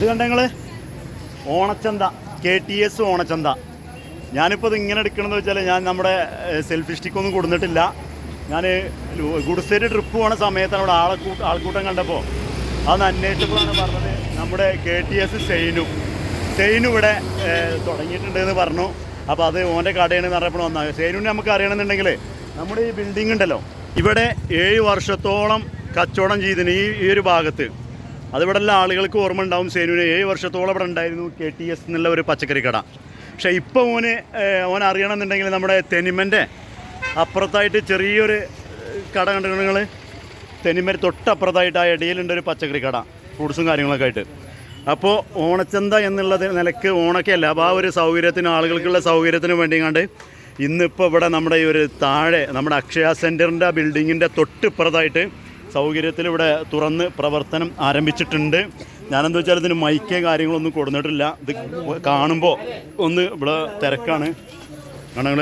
ഇത് കണ്ട നിങ്ങൾ? ഓണച്ചന്ത കെ ടി എസ് ഓണച്ചന്ത. ഞാനിപ്പോൾ ഇത് ഇങ്ങനെ എടുക്കണമെന്ന് വെച്ചാൽ ഞാൻ നമ്മുടെ സെൽഫി സ്റ്റിക്കൊന്നും കൊടുത്തിട്ടില്ല. ഞാൻ ഗുഡ്സേരി ട്രിപ്പ് പോണ സമയത്താണ് ഇവിടെ ആളെ കൂട്ട ആൾക്കൂട്ടം കണ്ടപ്പോൾ അതൊന്ന് അന്വേഷിച്ചപ്പോഴാണ് പറഞ്ഞത് നമ്മുടെ കെ ടി എസ് സെയിനു. സെയിനു ഇവിടെ തുടങ്ങിയിട്ടുണ്ടെന്ന് പറഞ്ഞു. അപ്പോൾ അത് ഓന്റെ കടയാണെന്ന് പറഞ്ഞപ്പോൾ വന്നാൽ സെയിനുവിനെ നമുക്ക് അറിയണമെന്നുണ്ടെങ്കിൽ നമ്മുടെ ഈ ബിൽഡിംഗ് ഉണ്ടല്ലോ. ഇവിടെ ഏഴ് വർഷത്തോളം കച്ചവടം ചെയ്തിന് ഈ ഈ ഒരു ഭാഗത്ത്. അതിവിടെ എല്ലാ ആളുകൾക്ക് ഓർമ്മ ഉണ്ടാവും സേനുവിന്. ഏഴ് വർഷത്തോളം ഇവിടെ ഉണ്ടായിരുന്നു കെ ടി എസ് എന്നുള്ള ഒരു പച്ചക്കറി കട. പക്ഷേ ഇപ്പോൾ ഓന് ഓൻ അറിയണമെന്നുണ്ടെങ്കിൽ നമ്മുടെ തെനിമന്റെ അപ്പുറത്തായിട്ട് ചെറിയൊരു കട കണ്ടു നിങ്ങൾ തെനിമര് തൊട്ടപ്പുറത്തായിട്ട് ആ ഇടയിലുണ്ട് ഒരു പച്ചക്കറി കട. ഫ്രൂട്ട്സും കാര്യങ്ങളൊക്കെ ആയിട്ട്. അപ്പോൾ ഓണച്ചന്ത എന്നുള്ളത് നിലയ്ക്ക് ഓണക്കല്ല അപ്പോൾ ആ ഒരു സൗകര്യത്തിന് ആളുകൾക്കുള്ള സൗകര്യത്തിന് വേണ്ടി കണ്ട് ഇന്നിപ്പോൾ ഇവിടെ നമ്മുടെ ഈ ഒരു താഴെ നമ്മുടെ അക്ഷയ സെന്ററിന്റെ ബിൽഡിങ്ങിന്റെ തൊട്ടിപ്പുറത്തായിട്ട് സൗകര്യത്തിൽ ഇവിടെ തുറന്ന് പ്രവർത്തനം ആരംഭിച്ചിട്ടുണ്ട്. ഞാനെന്താ വെച്ചാൽ ഇതിന് മൈക്ക് കാര്യങ്ങളൊന്നും കൊടുത്തിട്ടില്ല ഇത് കാണുമ്പോൾ ഒന്ന് ഇവിടെ തിരക്കാണ്. കാണുങ്ങൾ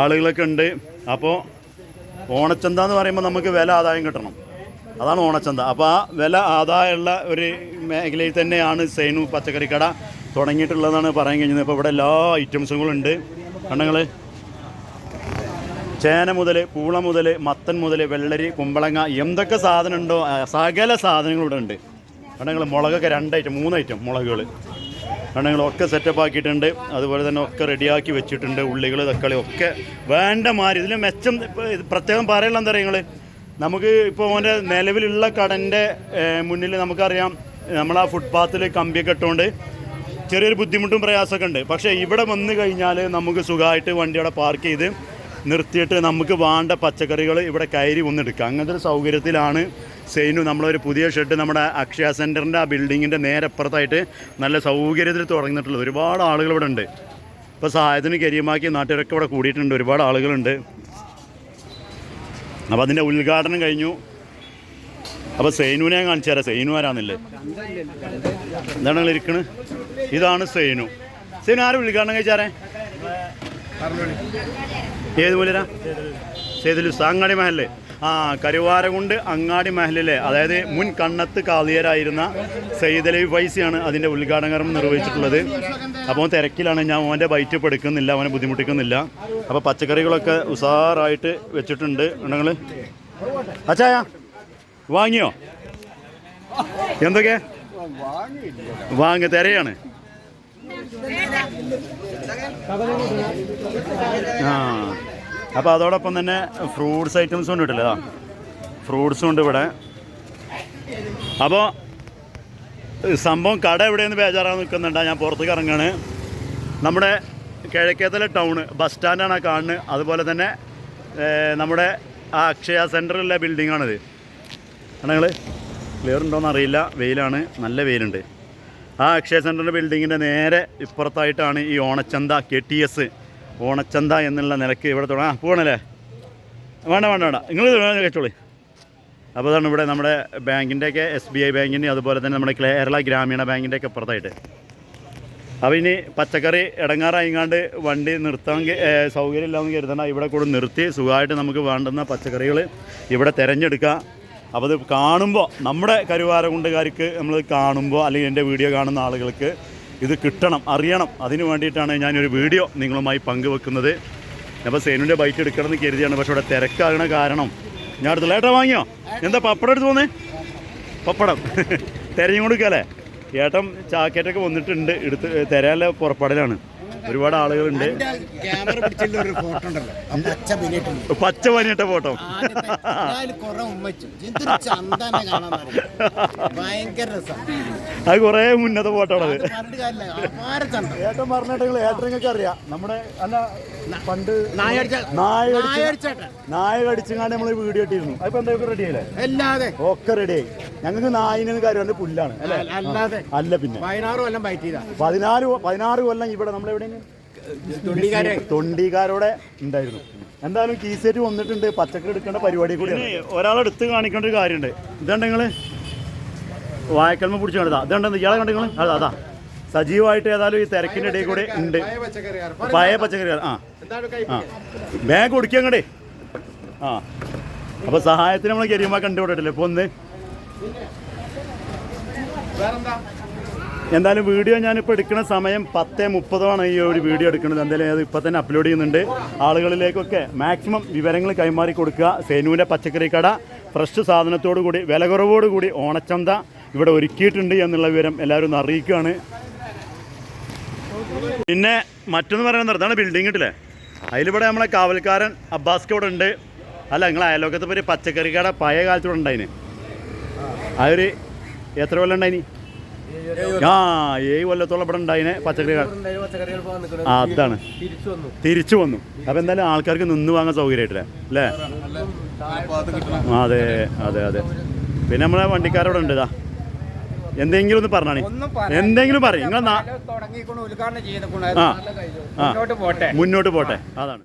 ആളുകളൊക്കെ ഉണ്ട്. അപ്പോൾ ഓണച്ചന്ത എന്ന് പറയുമ്പോൾ നമുക്ക് വില ആദായം കിട്ടണം. അതാണ് ഓണച്ചന്ത. അപ്പോൾ ആ വില ആദായമുള്ള ഒരു മേഖലയിൽ തന്നെയാണ് സൈനു പച്ചക്കറി കട തുടങ്ങിയിട്ടുള്ളതാണ് പറയാൻ കഴിഞ്ഞത്. ഇപ്പോൾ ഇവിടെ എല്ലാ ഐറ്റംസുകളും ഉണ്ട്. കണ്ണങ്ങൾ ചേന മുതൽ പൂള മുതൽ മത്തൻ മുതൽ വെള്ളരി കുമ്പളങ്ങ എന്തൊക്കെ സാധനം ഉണ്ടോ സകല സാധനങ്ങൾ ഇവിടെ ഉണ്ട്. കണ്ണങ്ങൾ മുളകൊക്കെ രണ്ട് ഐറ്റം മൂന്ന് ഐറ്റം മുളകുകൾ ഒക്കെ സെറ്റപ്പ് ആക്കിയിട്ടുണ്ട്. അതുപോലെ തന്നെ ഒക്കെ റെഡിയാക്കി വെച്ചിട്ടുണ്ട് ഉള്ളികൾ തക്കാളി ഒക്കെ. വേണ്ട മാറി ഇതിൽ മെച്ചം പ്രത്യേകം പറയാനുള്ള എന്താ പറയുക നമുക്ക് ഇപ്പോൾ അവന്റെ നിലവിലുള്ള കടന്റെ മുന്നിൽ നമുക്കറിയാം നമ്മൾ ആ ഫുട്പാത്തിൽ കമ്പിയൊക്കെ ഇട്ടുകൊണ്ട് ചെറിയൊരു ബുദ്ധിമുട്ടും പ്രയാസമൊക്കെ ഉണ്ട്. പക്ഷേ ഇവിടെ വന്നു കഴിഞ്ഞാൽ നമുക്ക് സുഖമായിട്ട് വണ്ടി അവിടെ പാർക്ക് ചെയ്ത് നിർത്തിയിട്ട് നമുക്ക് വേണ്ട പച്ചക്കറികൾ ഇവിടെ കയറി വന്നെടുക്കുക. അങ്ങനത്തെ ഒരു സൗകര്യത്തിലാണ് സെയിനു നമ്മളൊരു പുതിയ ഷെഡ് നമ്മുടെ അക്ഷയ സെന്ററിന്റെ ആ ബിൽഡിങ്ങിന്റെ നേരെ അപ്പുറത്തായിട്ട് നല്ല സൗകര്യത്തിൽ തുടങ്ങിയിട്ടുള്ളത്. ഒരുപാട് ആളുകൾ ഇവിടെ ഉണ്ട്. ഇപ്പോൾ സഹായത്തിന് കരിയമാക്കി നാട്ടുകാരൊക്കെ ഇവിടെ കൂടിയിട്ടുണ്ട്. ഒരുപാട് ആളുകളുണ്ട്. അപ്പോൾ അതിന്റെ ഉദ്ഘാടനം കഴിഞ്ഞു. അപ്പോൾ സെയിനുവിനെ ഞാൻ കാണിച്ചു തരാം. സെയിനു ആരാന്നില്ലേ? എന്താണ് ഇരിക്കണ്? ഇതാണ് സെയിനു സെയിനു ആരും ഉദ്ഘാടനം കഴിച്ചാരേ? ഏത് മൂലരാ സേതുലു സാങ്ങാടി മഹൽ ആ കരുവാരകുണ്ട് അങ്ങാടി മഹലിലെ. അതായത് മുൻ കണ്ണത്ത് കാളിയരായിരുന്ന സയ്യിദലി ഫൈസിയാണ് അതിന്റെ ഉദ്ഘാടനം നിർവഹിച്ചിട്ടുള്ളത്. അപ്പോൾ തിരക്കിലാണ്. ഞാൻ അവന്റെ ബൈറ്റ് എടുക്കുന്നില്ല അവനെ ബുദ്ധിമുട്ടിക്കുന്നില്ല. അപ്പോൾ പച്ചക്കറികളൊക്കെ ഉസാറായിട്ട് വെച്ചിട്ടുണ്ട്. ഉണ്ടെങ്കിൽ അച്ചായ വാങ്ങിയോ? എന്തൊക്കെ? വാങ്ങി തിരയാണ്. ആ. അപ്പോൾ അതോടൊപ്പം തന്നെ ഫ്രൂട്ട്സ് ഐറ്റംസും ഉണ്ട് കിട്ടില്ല ഫ്രൂട്ട്സും ഉണ്ട് ഇവിടെ. അപ്പോൾ സംഭവം കട എവിടെയെന്ന് ബേജാറാൻ നിൽക്കുന്നുണ്ട് ഞാൻ പുറത്തേക്ക് ഇറങ്ങാണ്. നമ്മുടെ കിഴക്കേത്തല ടൗണ് ബസ് സ്റ്റാൻഡാണ് ആ കാണുന്നത്. അതുപോലെ തന്നെ നമ്മുടെ ആ അക്ഷയ സെന്ററിലെ ബിൽഡിങ്ങാണിത് നിങ്ങൾ ക്ലിയർ ഉണ്ടോയെന്ന് അറിയില്ല. വെയിലാണ്. നല്ല വെയിലുണ്ട്. ആ അക്ഷയ സെന്ററിന്റെ ബിൽഡിങ്ങിന്റെ നേരെ ഇപ്പുറത്തായിട്ടാണ് ഈ ഓണച്ചന്ത കെ ടി എസ് ഓണച്ചന്ത എന്നുള്ള നിലയ്ക്ക് ഇവിടെ തുടങ്ങാം. പോകണല്ലേ വേണ്ട വേണ്ട വേണ്ട. നിങ്ങൾ കഴിച്ചോളി അപ്പോൾ അതാണ് ഇവിടെ നമ്മുടെ ബാങ്കിന്റെയൊക്കെ എസ് ബി ഐ ബാങ്കിന്റെ അതുപോലെ തന്നെ നമ്മുടെ കേരള ഗ്രാമീണ ബാങ്കിന്റെയൊക്കെ അപ്പുറത്തായിട്ട് അപ്പോൾ ഇനി പച്ചക്കറി ഇടങ്ങാറായിങ്ങാണ്ട് വണ്ടി നിർത്താൻ സൗകര്യം സൗകര്യമില്ലാന്ന് കരുതണ്ട. ഇവിടെ കൂടെ നിർത്തി സുഖമായിട്ട് നമുക്ക് വേണ്ടുന്ന പച്ചക്കറികൾ ഇവിടെ തിരഞ്ഞെടുക്കുക അപ്പോൾ അത് കാണുമ്പോൾ നമ്മുടെ കരുവാരകുണ്ടുകാർക്ക് നമ്മൾ കാണുമ്പോൾ അല്ലെങ്കിൽ എന്റെ വീഡിയോ കാണുന്ന ആളുകൾക്ക് ഇത് കിട്ടണം അറിയണം. അതിന് വേണ്ടിയിട്ടാണ് ഞാനൊരു വീഡിയോ നിങ്ങളുമായി പങ്കുവെക്കുന്നത്. അപ്പോൾ സേനുവിന്റെ ബൈക്ക് എടുക്കണമെന്ന് കരുതിയാണ്. പക്ഷേ ഇവിടെ തിരക്കാകണ കാരണം ഞാൻ അടുത്തുള്ള ഏട്ടാ വാങ്ങിയോ? എന്താ പപ്പടം എടുത്ത് പോന്നേ പപ്പടം. തിരഞ്ഞു കൊടുക്കല്ലേ ഏട്ടൻ ചാക്കറ്റൊക്കെ വന്നിട്ടുണ്ട്. എടുത്ത് തരാനുള്ള പുറപ്പാടിലാണ്. ഒരുപാട് ആളുകളുണ്ട്. ക്യാമറ പിടിച്ചുള്ള ഒരു ഫോട്ടോ ഉണ്ടല്ലോ. ആ പച്ച പനിയിട്ട ഫോട്ടോ അത് കുറേ മുന്നത്തെ ഫോട്ടോ ആണ് ഏട്ടൻ ഏട്ടനൊക്കെ അറിയാം. നമ്മുടെ അല്ല പണ്ട് നായ കടിച്ചങ്ങാണ്ട് നമ്മൾ വീഡിയോ ഇട്ടിരുന്നു. അതിപ്പോ എന്തൊക്കെ റെഡി ആയില്ലേ? അല്ലാതെ ഒക്കെ റെഡി ആയി. ഞങ്ങൾക്ക് നായിനെന്ന് കാര്യം പുല്ലാണ് അല്ലേ? പിന്നെ. പതിനാറ് കൊല്ലം പതിനാറ് കൊല്ലം ഇവിടെ നമ്മളെവിടെയാണ് തൊണ്ടിക്കാരെ. തൊണ്ടിക്കാരോടെ ഉണ്ടായിരുന്നു. എന്തായാലും കീസേറ്റ് വന്നിട്ടുണ്ട് പച്ചക്കറി എടുക്കേണ്ട പരിപാടി കൂടി ഒരാളെടുത്ത് കാണിക്കേണ്ട ഒരു കാര്യമുണ്ട്. ഇതുണ്ട് നിങ്ങൾ വായക്കൽമ പിടിച്ച് കണ്ടതാ. ഇതുണ്ടെന്ന് ഇയാളെ കണ്ടു നിങ്ങൾ അതാ അതാ. സജീവമായിട്ട് ഏതായാലും ഈ തിരക്കിന്റെ ഇടയിൽ കൂടെ ഉണ്ട്. പഴയ പച്ചക്കറി ആ. ആ. ബാഗ് കൊടുക്കുക അങ്ങടേ. ആ. അപ്പോൾ സഹായത്തിന് നമ്മൾ കരിയുമ്പോൾ കണ്ടുപിടിട്ടില്ലേ ഇപ്പൊ ഒന്ന് എന്തായാലും വീഡിയോ ഞാനിപ്പോൾ എടുക്കുന്ന സമയം പത്ത് മുപ്പതോണ് ഈ ഒരു വീഡിയോ എടുക്കുന്നത്. എന്തായാലും അത് ഇപ്പം തന്നെ അപ്ലോഡ് ചെയ്യുന്നുണ്ട്. ആളുകളിലേക്കൊക്കെ മാക്സിമം വിവരങ്ങൾ കൈമാറി കൊടുക്കുക. സേനുവിന്റെ പച്ചക്കറി കട ഫ്രഷ് സാധനത്തോടു കൂടി വില കുറവോടുകൂടി ഓണച്ചന്ത ഇവിടെ ഒരുക്കിയിട്ടുണ്ട് എന്നുള്ള വിവരം എല്ലാവരും ഒന്ന് അറിയിക്കുകയാണ്. പിന്നെ മറ്റൊന്ന് പറയുന്നത് ഇതാണ് ബിൽഡിംഗ് കിട്ടില്ലേ അതിലിവിടെ നമ്മളെ കാവൽക്കാരൻ അബ്ബാസ്കോടുണ്ട് ഉണ്ട്. അല്ല നിങ്ങൾ അയലോക്കത്തെ പേര് പച്ചക്കറി കട പഴയ കാലത്തൂടെ ഉണ്ടായിന്. ഒരു എത്ര കൊല്ലം ഉണ്ടായിനി? ആ ഏഴ് കൊല്ലത്തോളം ഇവിടെ ഉണ്ടായിനെ പച്ചക്കറികൾ. ആ അതാണ്. തിരിച്ചു വന്നു. അപ്പം എന്തായാലും ആൾക്കാർക്ക് നിന്ന് വാങ്ങാൻ സൗകര്യമായിട്ടില്ലേ? അല്ലേ? അതെ അതെ അതെ. പിന്നെ നമ്മളെ വണ്ടിക്കാരോടെ ഉണ്ട് ഇതാ. എന്തെങ്കിലും ഒന്ന് പറഞ്ഞാണി. എന്തെങ്കിലും പറയും. നിങ്ങൾ മുന്നോട്ട് പോട്ടെ. അതാണ്.